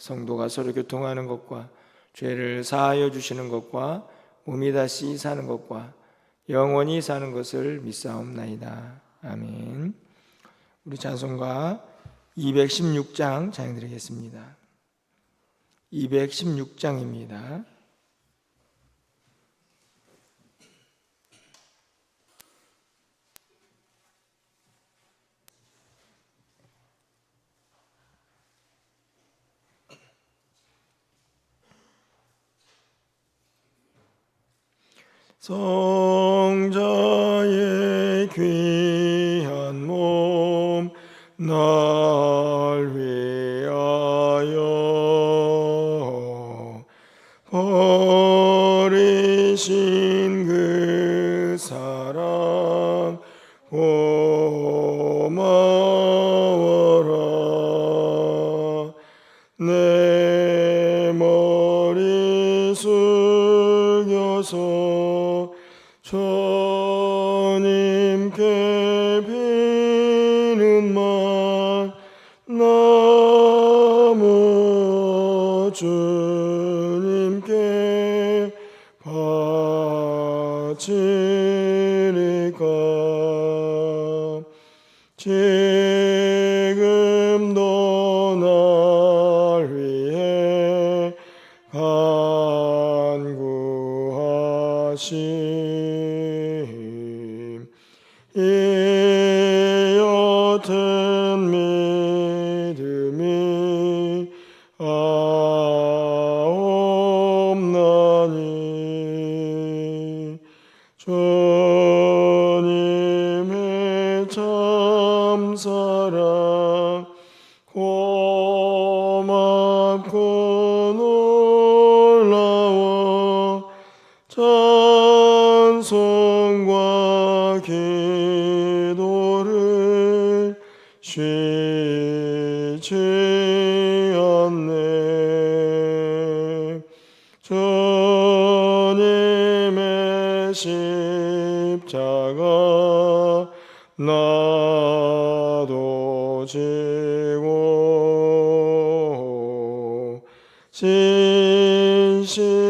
성도가 서로 교통하는 것과 죄를 사하여 주시는 것과 몸이 다시 사는 것과 영원히 사는 것을 믿사옵나이다. 아멘. 우리 찬송가 216장 찬양드리겠습니다. 216장입니다. 성자 비 진실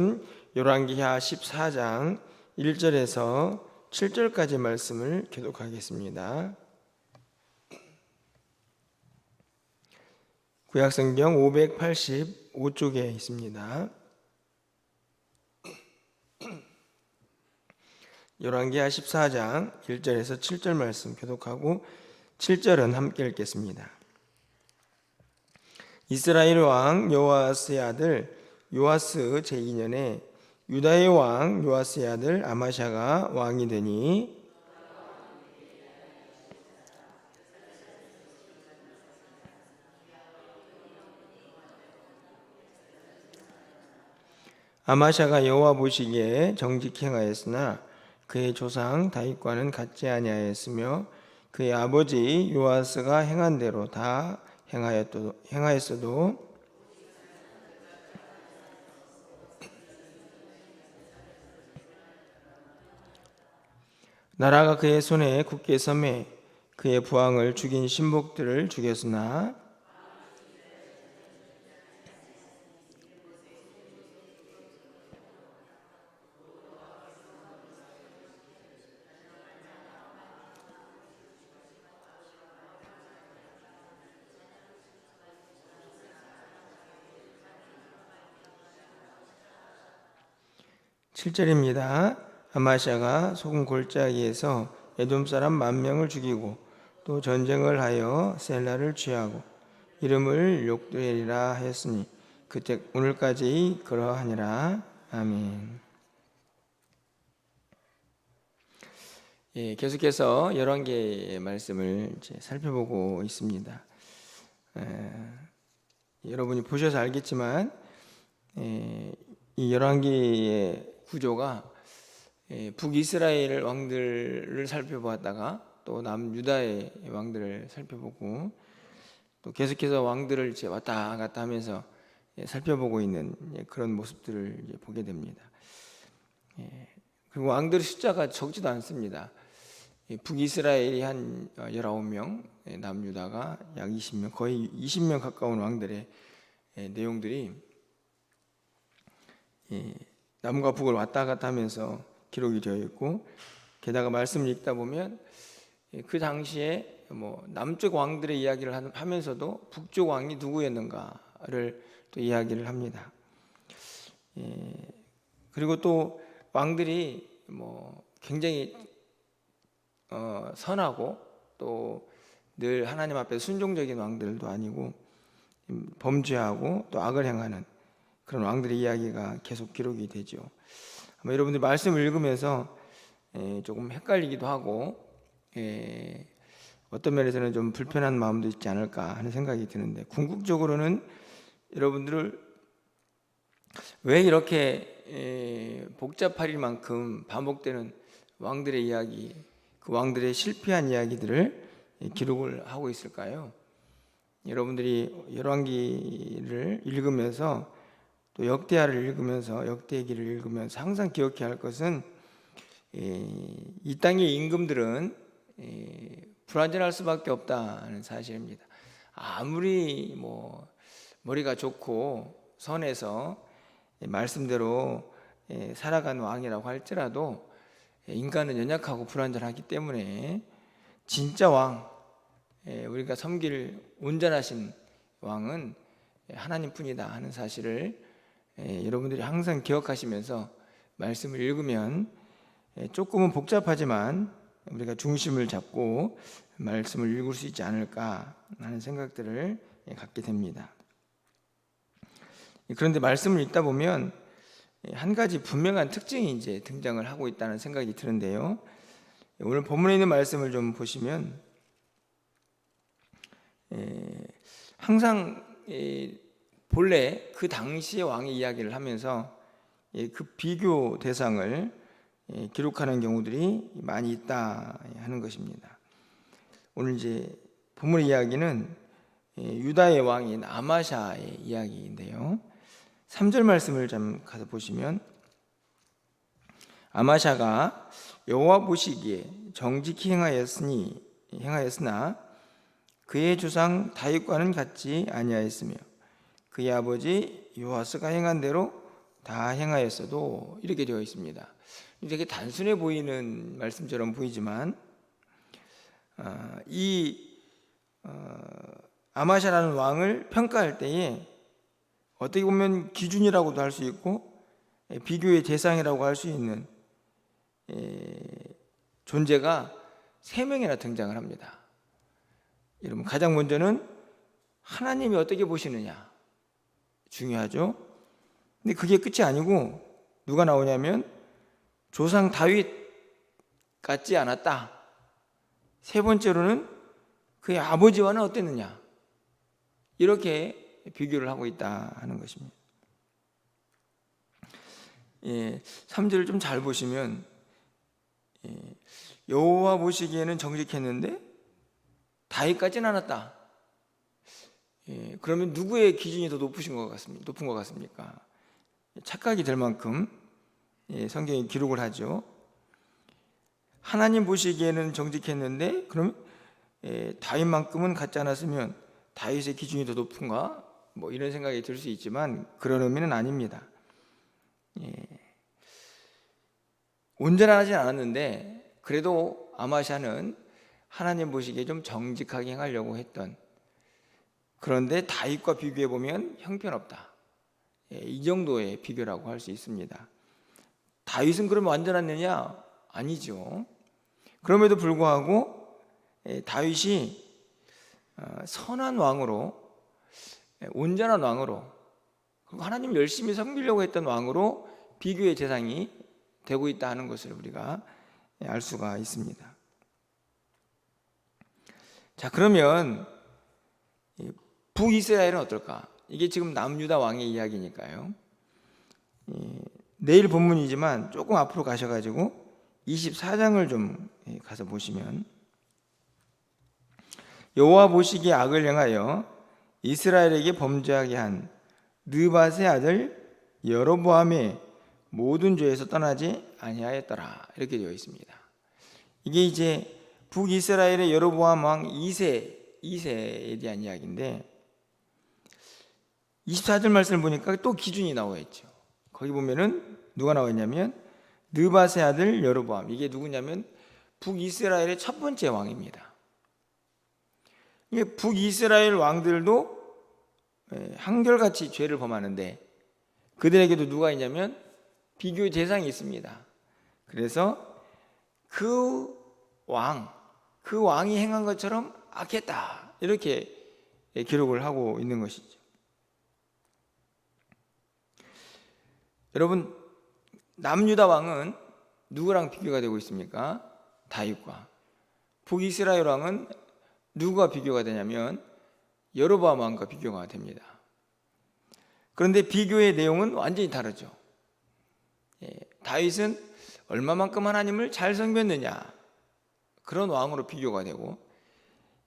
요란기하 14장 1절에서 7절까지 말씀을 교독하겠습니다. 구약성경 585쪽에 있습니다. 열왕기하 14장 1절에서 7절 말씀 교독하고 7절은 함께 읽겠습니다. 이스라엘 왕 요아스의 아들 요아스 제2년에 유다의 왕 요아스의 아들 아마샤가 왕이 되니 아마샤가 여호와 보시기에 정직히 행하였으나 그의 조상 다윗과는 같지 아니하였으며 그의 아버지 요아스가 행한 대로 다 행하였도, 행하였어도 나라가 그의 손에 굳게 섬에 그의 부왕을 죽인 신복들을 죽였으나 칠절입니다 아마샤가 소금 골짜기에서 에돔 사람 만 명을 죽이고 또 전쟁을 하여 셀라를 취하고 이름을 욕두엘이라 하였으니 그때 오늘까지 그러하니라 아멘. 예, 계속해서 열왕기의 말씀을 이제 살펴보고 있습니다. 에, 여러분이 보셔서 알겠지만 에, 이 열왕기의 구조가 예, 북이스라엘 왕들을 살펴보았다가 또 남유다의 왕들을 살펴보고 또 계속해서 왕들을 이제 왔다 갔다 하면서 예, 살펴보고 있는 예, 그런 모습들을 보게 됩니다. 예, 그리고 왕들의 숫자가 적지도 않습니다. 예, 북이스라엘이 한 19명, 예, 남유다가 약 20명, 거의 20명 가까운 왕들의 예, 내용들이 예, 남과 북을 왔다 갔다 하면서 기록이 되어 있고 게다가 말씀을 읽다 보면 예, 그 당시에 뭐 남쪽 왕들의 이야기를 하- 하면서도 북쪽 왕이 누구였는가를 또 이야기를 합니다. 예, 그리고 또 왕들이 뭐 굉장히 어, 선하고 또 늘 하나님 앞에 순종적인 왕들도 아니고 음, 범죄하고 또 악을 행하는 그런 왕들의 이야기가 계속 기록이 되죠. 아마 여러분들 말씀을 읽으면서 에, 조금 헷갈리기도 하고 에, 어떤 면에서는 좀 불편한 마음도 있지 않을까 하는 생각이 드는데 궁극적으로는 여러분들을 왜 이렇게 에, 복잡할 만큼 반복되는 왕들의 이야기, 그 왕들의 실패한 이야기들을 에, 기록을 하고 있을까요? 여러분들이 열왕기를 읽으면서 또 역대하를 읽으면서 역대기를 읽으면서 항상 기억해야 할 것은 이, 이 땅의 임금들은 이, 불완전할 수밖에 없다는 사실입니다. 아무리 뭐 머리가 좋고 선해서 말씀대로 예, 살아간 왕이라고 할지라도 인간은 연약하고 불완전하기 때문에 진짜 왕 예, 우리가 섬길 온전하신 왕은 하나님뿐이다 하는 사실을 예, 여러분들이 항상 기억하시면서 말씀을 읽으면 예, 조금은 복잡하지만 우리가 중심을 잡고 말씀을 읽을 수 있지 않을까 하는 생각들을 예, 갖게 됩니다. 예, 그런데 말씀을 읽다 보면 예, 한 가지 분명한 특징이 이제 등장을 하고 있다는 생각이 드는데요. 예, 오늘 본문에 있는 말씀을 좀 보시면 예, 항상 예, 본래 그 당시의 왕의 이야기를 하면서 예, 그 비교 대상을 예, 기록하는 경우들이 많이 있다 하는 것입니다. 오늘 이제 본문 이야기는 예, 유다의 왕인 아마샤의 이야기인데요. 3절 말씀을 좀 가서 보시면 아마샤가 여호와 보시기에 정직히 행하였으니 행하였으나 그의 주상 다윗과는 같지 아니하였으며 그의 아버지 요아스가 행한 대로 다 행하였어도 이렇게 되어 있습니다. 되게 단순해 보이는 말씀처럼 보이지만 아, 이 어, 아마샤라는 왕을 평가할 때에 어떻게 보면 기준이라고도 할 수 있고 예, 비교의 대상이라고 할 수 있는 예, 존재가 세 명이나 등장을 합니다. 여러분 가장 먼저는 하나님이 어떻게 보시느냐 중요하죠. 근데 그게 끝이 아니고 누가 나오냐면 조상 다윗 같지 않았다. 세 번째로는 그의 아버지와는 어땠느냐 이렇게 비교를 하고 있다 하는 것입니다. 예, 3절을 좀 잘 보시면 예, 여호와 보시기에는 정직했는데 다윗까지는 않았다. 예, 그러면 누구의 기준이 더 높으신 것 같습니까? 높은 것 같습니까? 착각이 될 만큼 예, 성경이 기록을 하죠. 하나님 보시기에는 정직했는데 그럼 예, 다윗만큼은 갖지 않았으면 다윗의 기준이 더 높은가? 뭐 이런 생각이 들 수 있지만 그런 의미는 아닙니다. 예. 온전하지 않았는데 그래도 아마샤는 하나님 보시기에 좀 정직하게 행하려고 했던 그런데 다윗과 비교해 보면 형편없다. 예, 이 정도의 비교라고 할 수 있습니다. 다윗은 그러면 완전했느냐? 아니죠. 그럼에도 불구하고 예, 다윗이 어, 선한 왕으로 예, 온전한 왕으로 그리고 하나님 열심히 섬기려고 했던 왕으로 비교의 대상이 되고 있다 하는 것을 우리가 알 수가 있습니다. 자 그러면 북이스라엘은 어떨까? 이게 지금 남유다 왕의 이야기니까요. 내일 본문이지만 조금 앞으로 가셔가지고 24장을 좀 가서 보시면 여호와 보시기에 악을 행하여 이스라엘에게 범죄하게 한 느밧의 아들 여로보암의 모든 죄에서 떠나지 아니하였더라 이렇게 되어 있습니다. 이게 이제 북이스라엘의 여로보암 왕 2세 2세에 대한 이야기인데 24절 말씀을 보니까 또 기준이 나와 있죠. 거기 보면은 누가 나와 있냐면 느밧의 아들 여로보암 이게 누구냐면 북이스라엘의 첫 번째 왕입니다. 이게 북이스라엘 왕들도 예, 한결같이 죄를 범하는데 그들에게도 누가 있냐면 비교의 대상이 있습니다. 그래서 그 왕, 그 왕이 행한 것처럼 악했다. 이렇게 기록을 하고 있는 것이죠. 여러분, 남유다 왕은 누구랑 비교가 되고 있습니까? 다윗과. 북이스라엘 왕은 누구와 비교가 되냐면 여로보암 왕과 비교가 됩니다. 그런데 비교의 내용은 완전히 다르죠. 예, 다윗은 얼마만큼 하나님을 잘 섬겼느냐 그런 왕으로 비교가 되고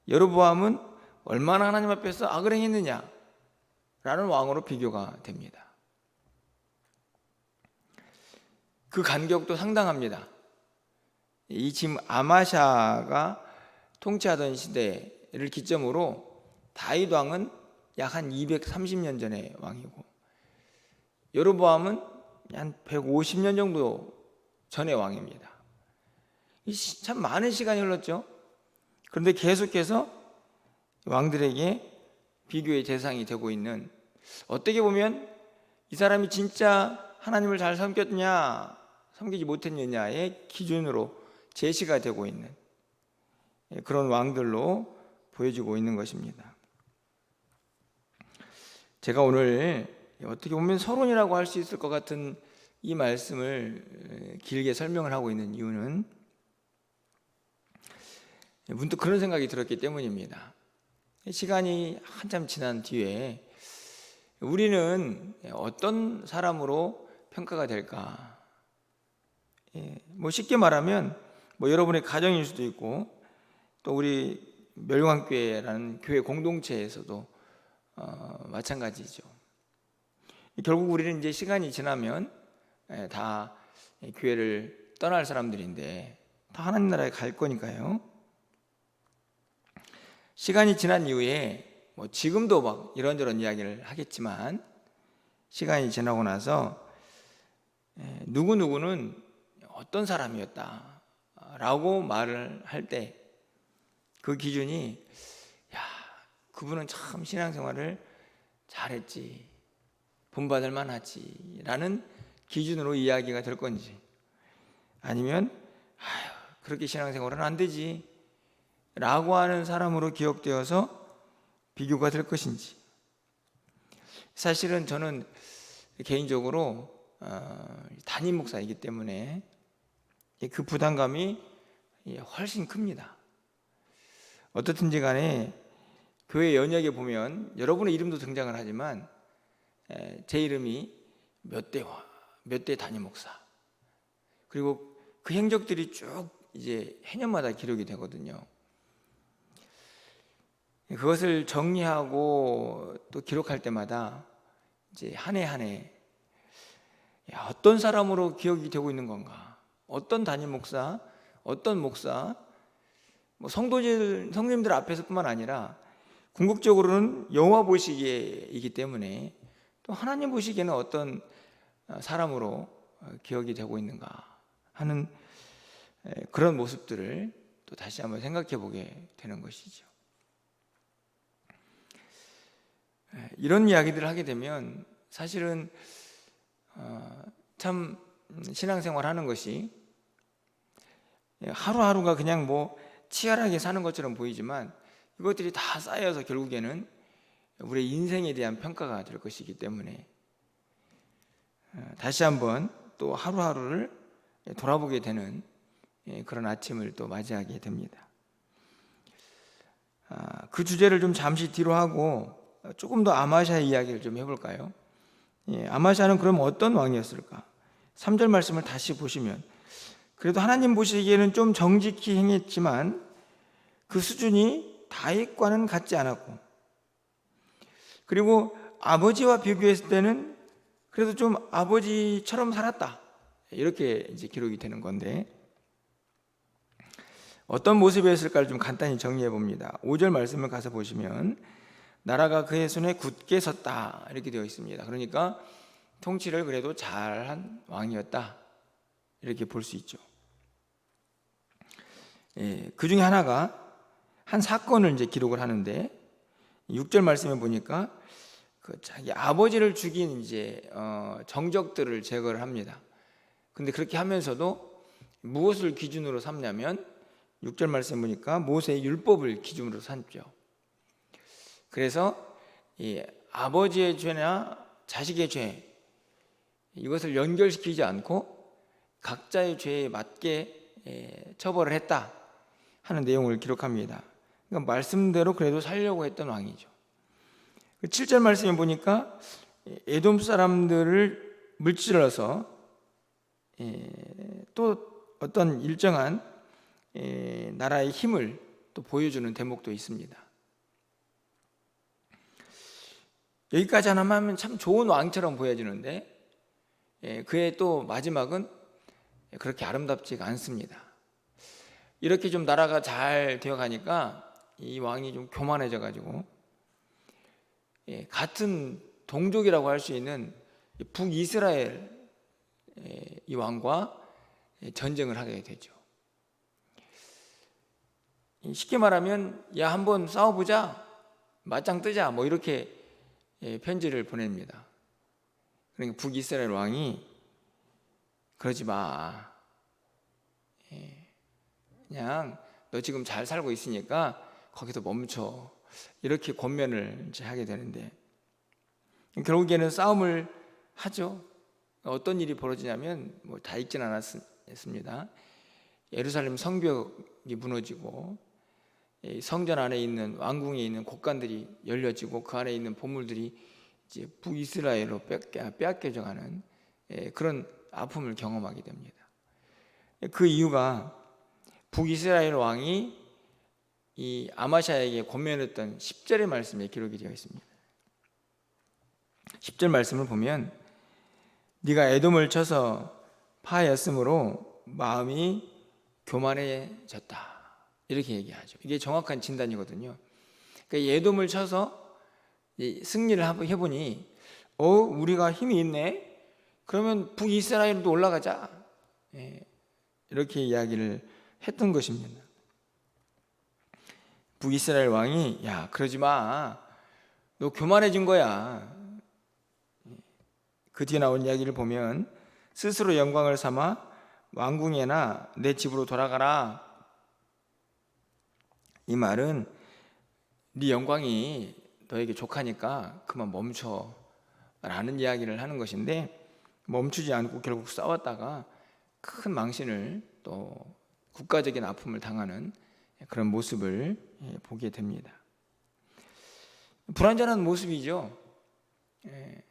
여로보암은 얼마나 하나님 앞에서 악을 행했느냐 라는 왕으로 비교가 됩니다. 그 간격도 상당합니다. 이 지금 아마샤가 통치하던 시대를 기점으로 다윗 왕은 약 한 230년 전의 왕이고 여로보암은 한 150년 정도 전의 왕입니다. 참 많은 시간이 흘렀죠. 그런데 계속해서 왕들에게 비교의 대상이 되고 있는 어떻게 보면 이 사람이 진짜 하나님을 잘 섬겼냐 섬기지 못했느냐의 기준으로 제시가 되고 있는 그런 왕들로 보여지고 있는 것입니다. 제가 오늘 어떻게 보면 서론이라고 할 수 있을 것 같은 이 말씀을 길게 설명을 하고 있는 이유는 문득 그런 생각이 들었기 때문입니다. 시간이 한참 지난 뒤에 우리는 어떤 사람으로 평가가 될까? 예, 뭐 쉽게 말하면 뭐 여러분의 가정일 수도 있고 또 우리 멸광교회라는 교회 공동체에서도 어, 마찬가지죠. 결국 우리는 이제 시간이 지나면 예, 다 교회를 떠날 사람들인데 다 하나님 나라에 갈 거니까요. 시간이 지난 이후에 뭐 지금도 막 이런저런 이야기를 하겠지만 시간이 지나고 나서 예, 누구 누구는 어떤 사람이었다라고 말을 할 때 그 기준이 그분은 참 신앙생활을 잘했지, 본받을 만하지라는 기준으로 이야기가 될 건지, 아니면 아유 그렇게 신앙생활은 안 되지. 라고 하는 사람으로 기억되어서 비교가 될 것인지. 사실은 저는 개인적으로 어, 담임 목사이기 때문에 그 부담감이 훨씬 큽니다. 어떻든지 간에 교회 연역에 보면 여러분의 이름도 등장을 하지만 에, 제 이름이 몇 대와 몇대 담임 목사 그리고 그 행적들이 쭉 이제 해년마다 기록이 되거든요. 그것을 정리하고 또 기록할 때마다 이제 한 해 한해 어떤 사람으로 기억이 되고 있는 건가? 어떤 담임 목사, 어떤 목사, 뭐 성도들 성님들 앞에서뿐만 아니라 궁극적으로는 여호와 보시기에이기 때문에 또 하나님 보시기에는 어떤 사람으로 기억이 되고 있는가 하는 그런 모습들을 또 다시 한번 생각해 보게 되는 것이죠. 이런 이야기들을 하게 되면 사실은 어, 참 신앙생활 하는 것이 하루하루가 그냥 뭐 치열하게 사는 것처럼 보이지만 이것들이 다 쌓여서 결국에는 우리의 인생에 대한 평가가 될 것이기 때문에 어, 다시 한번 또 하루하루를 돌아보게 되는 예, 그런 아침을 또 맞이하게 됩니다. 아, 그 주제를 좀 잠시 뒤로 하고 조금 더 아마샤 이야기를 좀 해볼까요? 예, 아마샤는 그럼 어떤 왕이었을까? 3절 말씀을 다시 보시면 그래도 하나님 보시기에는 좀 정직히 행했지만 그 수준이 다윗과는 같지 않았고 그리고 아버지와 비교했을 때는 그래도 좀 아버지처럼 살았다 이렇게 이제 기록이 되는 건데 어떤 모습이었을까를 좀 간단히 정리해 봅니다. 5절 말씀을 가서 보시면 나라가 그의 손에 굳게 섰다 이렇게 되어 있습니다. 그러니까 통치를 그래도 잘한 왕이었다 이렇게 볼 수 있죠. 예, 그 중에 하나가 한 사건을 이제 기록을 하는데 6절 말씀에 보니까 그 자기 아버지를 죽인 이제 어, 정적들을 제거를 합니다. 근데 그렇게 하면서도 무엇을 기준으로 삼냐면 6절 말씀 보니까 모세의 율법을 기준으로 삼죠. 그래서 이 아버지의 죄나 자식의 죄 이것을 연결시키지 않고 각자의 죄에 맞게 예, 처벌을 했다 하는 내용을 기록합니다. 그러니까 말씀대로 그래도 살려고 했던 왕이죠. 7절 그 말씀에 보니까 에돔 사람들을 물질러서 예, 또 어떤 일정한 예, 나라의 힘을 또 보여주는 대목도 있습니다. 여기까지 하면 참 좋은 왕처럼 보여지는데 예, 그의 또 마지막은 그렇게 아름답지가 않습니다. 이렇게 좀 나라가 잘 되어 가니까 이 왕이 좀 교만해져 가지고 예, 같은 동족이라고 할 수 있는 북이스라엘 예, 이 왕과 전쟁을 하게 되죠. 쉽게 말하면 야 한번 싸워보자 맞짱 뜨자 뭐 이렇게 예, 편지를 보냅니다. 그러니까 북이스라엘 왕이 그러지 마. 예, 그냥 너 지금 잘 살고 있으니까 거기서 멈춰. 이렇게 권면을 이제 하게 되는데 결국에는 싸움을 하죠. 어떤 일이 벌어지냐면 뭐 다 있진 않았습니다. 예루살렘 성벽이 무너지고 성전 안에 있는 왕궁에 있는 곡간들이 열려지고 그 안에 있는 보물들이 이제 북이스라엘로 빼앗겨져 가는 예, 그런 아픔을 경험하게 됩니다. 그 이유가 북이스라엘 왕이 이 아마샤에게 권면했던 10절의 말씀에 기록이 되어 있습니다. 10절 말씀을 보면 네가 에돔을 쳐서 파하였으므로 마음이 교만해졌다. 이렇게 얘기하죠. 이게 정확한 진단이거든요. 그러니까 예돔을 쳐서 승리를 해보니 어 우리가 힘이 있네. 그러면 북이스라엘도 올라가자. 예, 이렇게 이야기를 했던 것입니다. 북이스라엘 왕이 야 그러지 마. 너 교만해진 거야. 그 뒤에 나온 이야기를 보면 스스로 영광을 삼아 왕궁에나 내 집으로 돌아가라. 이 말은 네 영광이 너에게 족하니까 그만 멈춰 라는 이야기를 하는 것인데 멈추지 않고 결국 싸웠다가 큰 망신을 또 국가적인 아픔을 당하는 그런 모습을 예, 보게 됩니다. 불완전한 모습이죠. 예.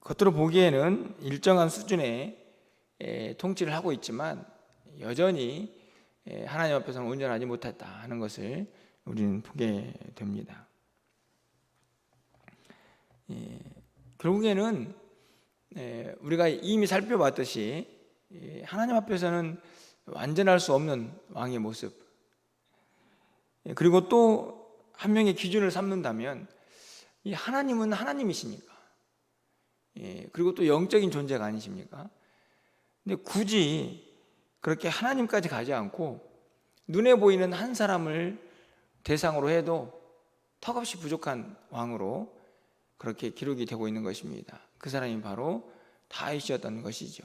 겉으로 보기에는 일정한 수준의 예, 통치를 하고 있지만 여전히 예, 하나님 앞에서는 온전하지 못했다 하는 것을 우리는 보게 됩니다. 예, 결국에는 예, 우리가 이미 살펴봤듯이 예, 하나님 앞에서는 완전할 수 없는 왕의 모습. 예, 그리고 또 한 명의 기준을 삼는다면 이 하나님은 하나님이시니까. 예, 그리고 또 영적인 존재가 아니십니까? 근데 굳이 그렇게 하나님까지 가지 않고 눈에 보이는 한 사람을 대상으로 해도 턱없이 부족한 왕으로 그렇게 기록이 되고 있는 것입니다. 그 사람이 바로 다윗이었던 것이죠.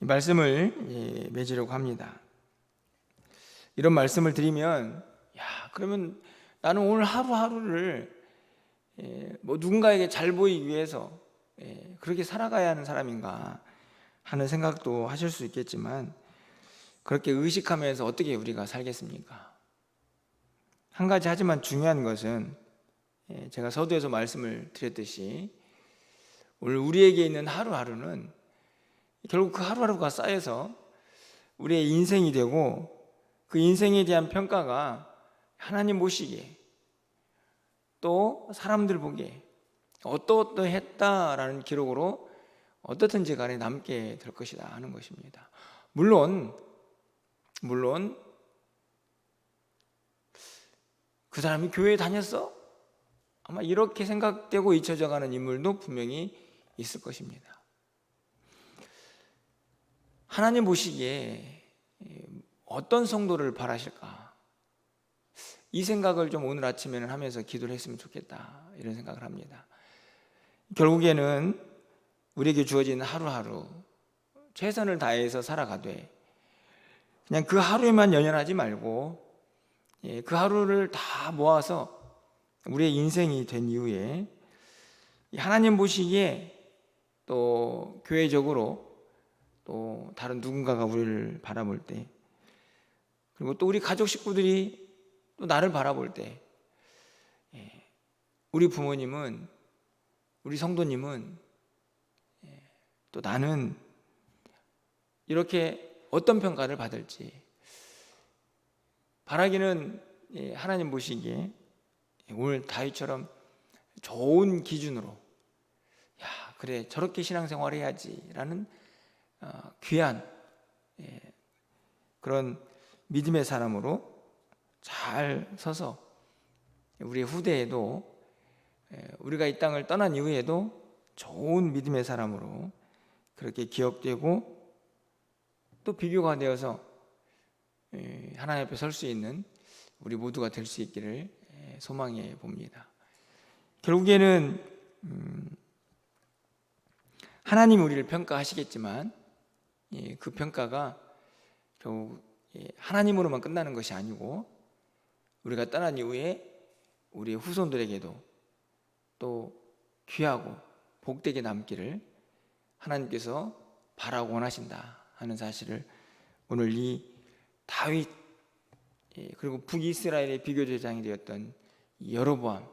이 말씀을 예, 맺으려고 합니다. 이런 말씀을 드리면 야 그러면 나는 오늘 하루하루를 예, 뭐 누군가에게 잘 보이기 위해서 예, 그렇게 살아가야 하는 사람인가 하는 생각도 하실 수 있겠지만 그렇게 의식하면서 어떻게 우리가 살겠습니까? 한 가지 하지만 중요한 것은 예, 제가 서두에서 말씀을 드렸듯이 오늘 우리에게 있는 하루하루는 결국 그 하루하루가 쌓여서 우리의 인생이 되고 그 인생에 대한 평가가 하나님 보시기에 또 사람들 보기에 어떠어떠했다라는 기록으로 어떻든지 간에 남게 될 것이다 하는 것입니다. 물론 물론 그 사람이 교회에 다녔어? 아마 이렇게 생각되고 잊혀져 가는 인물도 분명히 있을 것입니다. 하나님 보시기에 어떤 성도를 바라실까? 이 생각을 좀 오늘 아침에는 하면서 기도를 했으면 좋겠다. 이런 생각을 합니다. 결국에는 우리에게 주어진 하루하루 최선을 다해서 살아가되 그냥 그 하루에만 연연하지 말고 예, 그 하루를 다 모아서 우리의 인생이 된 이후에 하나님 보시기에 또 교회적으로 또 다른 누군가가 우리를 바라볼 때 그리고 또 우리 가족 식구들이 또 나를 바라볼 때 예, 우리 부모님은 우리 성도님은 예, 또 나는 이렇게 어떤 평가를 받을지. 바라기는 예, 하나님 보시기에 오늘 다윗처럼 좋은 기준으로 야 그래 저렇게 신앙생활 해야지라는 어, 귀한 그런 믿음의 사람으로 잘 서서 우리 후대에도 우리가 이 땅을 떠난 이후에도 좋은 믿음의 사람으로 그렇게 기억되고 또 비교가 되어서 하나님 앞에 설 수 있는 우리 모두가 될 수 있기를 소망해 봅니다. 결국에는 음, 하나님 우리를 평가하시겠지만 그 평가가 결국 예, 하나님으로만 끝나는 것이 아니고 우리가 떠난 이후에 우리의 후손들에게도 또 귀하고 복되게 남기를 하나님께서 바라고 원하신다 하는 사실을 오늘 이 다윗 예, 그리고 북이스라엘의 비교 대장이 되었던 여로보암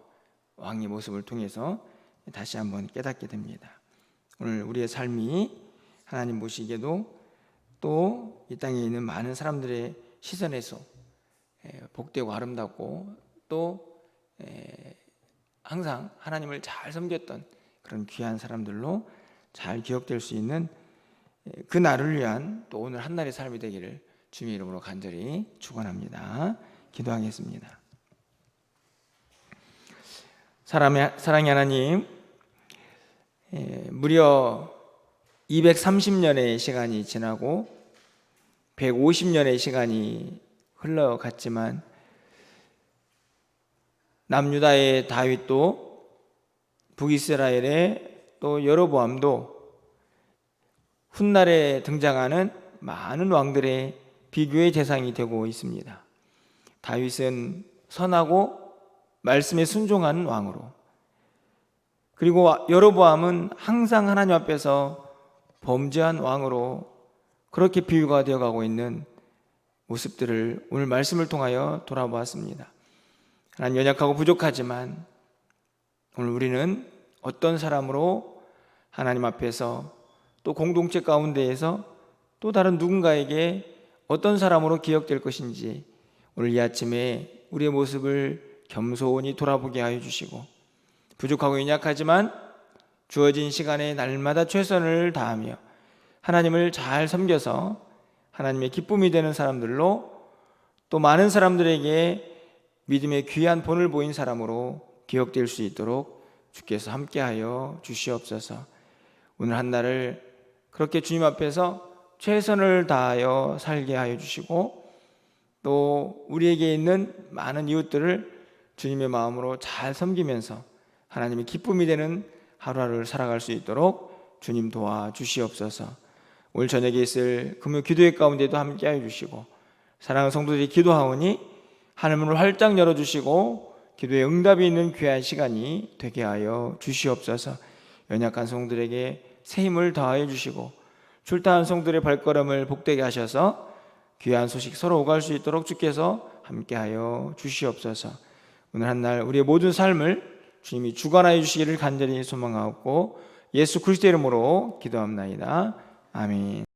왕의 모습을 통해서 다시 한번 깨닫게 됩니다. 오늘 우리의 삶이 하나님 보시기에도 또 이 땅에 있는 많은 사람들의 시선에서 복되고 아름답고 또 항상 하나님을 잘 섬겼던 그런 귀한 사람들로 잘 기억될 수 있는 그 날을 위한 또 오늘 한 날의 삶이 되기를 주님의 이름으로 간절히 축원합니다. 기도하겠습니다. 사랑의, 사랑의 하나님, 무려 230년의 시간이 지나고 150년의 시간이 흘러갔지만 남유다의 다윗도 북이스라엘의 또 여로보암도 훗날에 등장하는 많은 왕들의 비교의 대상이 되고 있습니다. 다윗은 선하고 말씀에 순종하는 왕으로 그리고 여로보암은 항상 하나님 앞에서 범죄한 왕으로 그렇게 비유가 되어 가고 있는 모습들을 오늘 말씀을 통하여 돌아보았습니다. 하나님 연약하고 부족하지만 오늘 우리는 어떤 사람으로 하나님 앞에서 또 공동체 가운데에서 또 다른 누군가에게 어떤 사람으로 기억될 것인지 오늘 이 아침에 우리의 모습을 겸손히 돌아보게 하여 주시고 부족하고 연약하지만 주어진 시간에 날마다 최선을 다하며 하나님을 잘 섬겨서 하나님의 기쁨이 되는 사람들로 또 많은 사람들에게 믿음의 귀한 본을 보인 사람으로 기억될 수 있도록 주께서 함께하여 주시옵소서. 오늘 한 날을 그렇게 주님 앞에서 최선을 다하여 살게 하여 주시고 또 우리에게 있는 많은 이웃들을 주님의 마음으로 잘 섬기면서 하나님의 기쁨이 되는 하루하루를 살아갈 수 있도록 주님 도와 주시옵소서. 오늘 저녁에 있을 금요 기도회 가운데도 함께 하여 주시고 사랑하는 성도들이 기도하오니 하늘문을 활짝 열어 주시고 기도에 응답이 있는 귀한 시간이 되게 하여 주시옵소서. 연약한 성들에게 새 힘을 더하여 주시고 출타한 성들의 발걸음을 복되게 하셔서 귀한 소식 서로 오갈 수 있도록 주께서 함께하여 주시옵소서. 오늘 한 날 우리의 모든 삶을 주님이 주관하여 주시기를 간절히 소망하고 예수 그리스도 이름으로 기도합나이다. 아멘.